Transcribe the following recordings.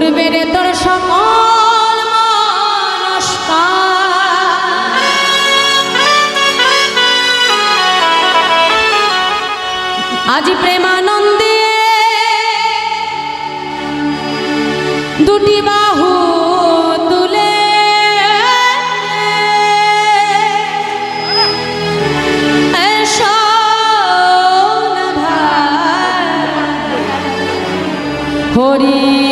উড়বে রে তোর সকল আজ প্রেমানন্দে দুটি বাহু তুলে হরি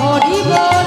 হরি বলে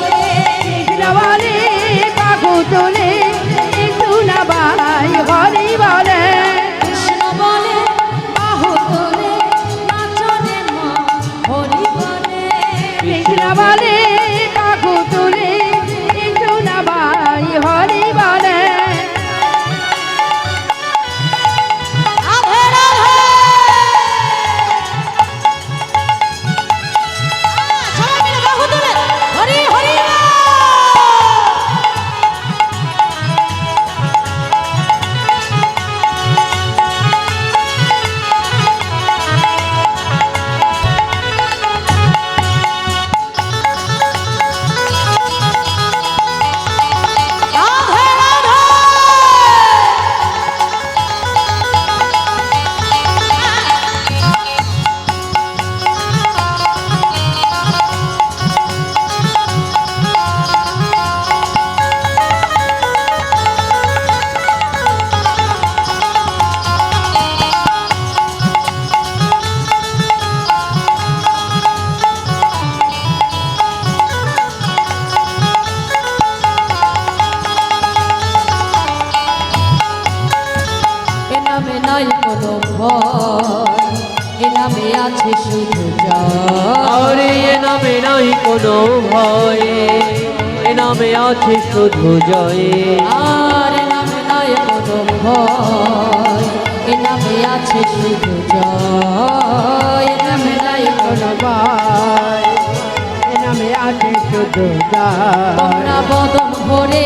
আছে শুধু জয়। আরে এ নামে নাই কোনো ভয়। এ নামে আছে শুধু জয়ে। আর নামে নাই কোনো ভয়। এ নামে আছে শুধু জয়। এ নামে নাই কোনো বাই নামে আছে শুধু গান তোমরা বদন ভরে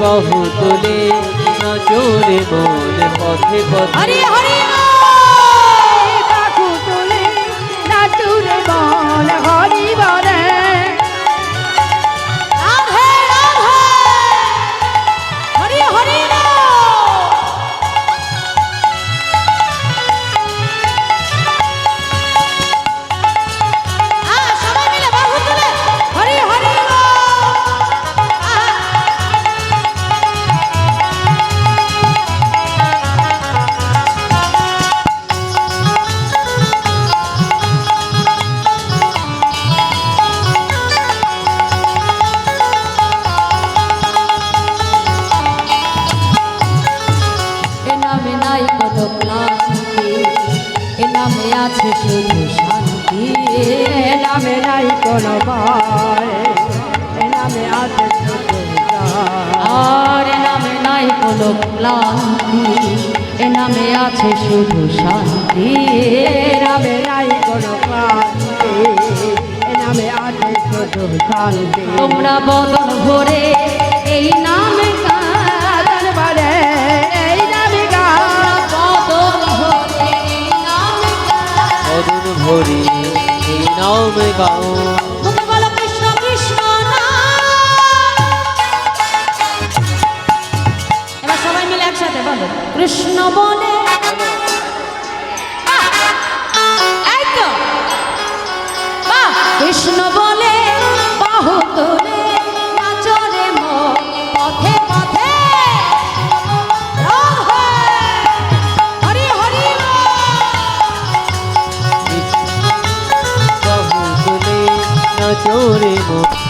বাহু তোলে নাচরে মন পথে পথে। শুধু শান্তি এ নামে নাই কোনো ভয় নামে আছে শুধু। আর নামে নাই কোনো ক্লান্তি, এ নামে আছে শুধু শান্তি এ নামে নাই কোনো নামে আছে শুধু শান্তি তোমরা বদন ভরে এই নামে ভরি নাম। গাও সবাই মিলে একসাথে বলো কৃষ্ণ বলে! কৃষ্ণ বলে বাহু তোলে নাচরে মন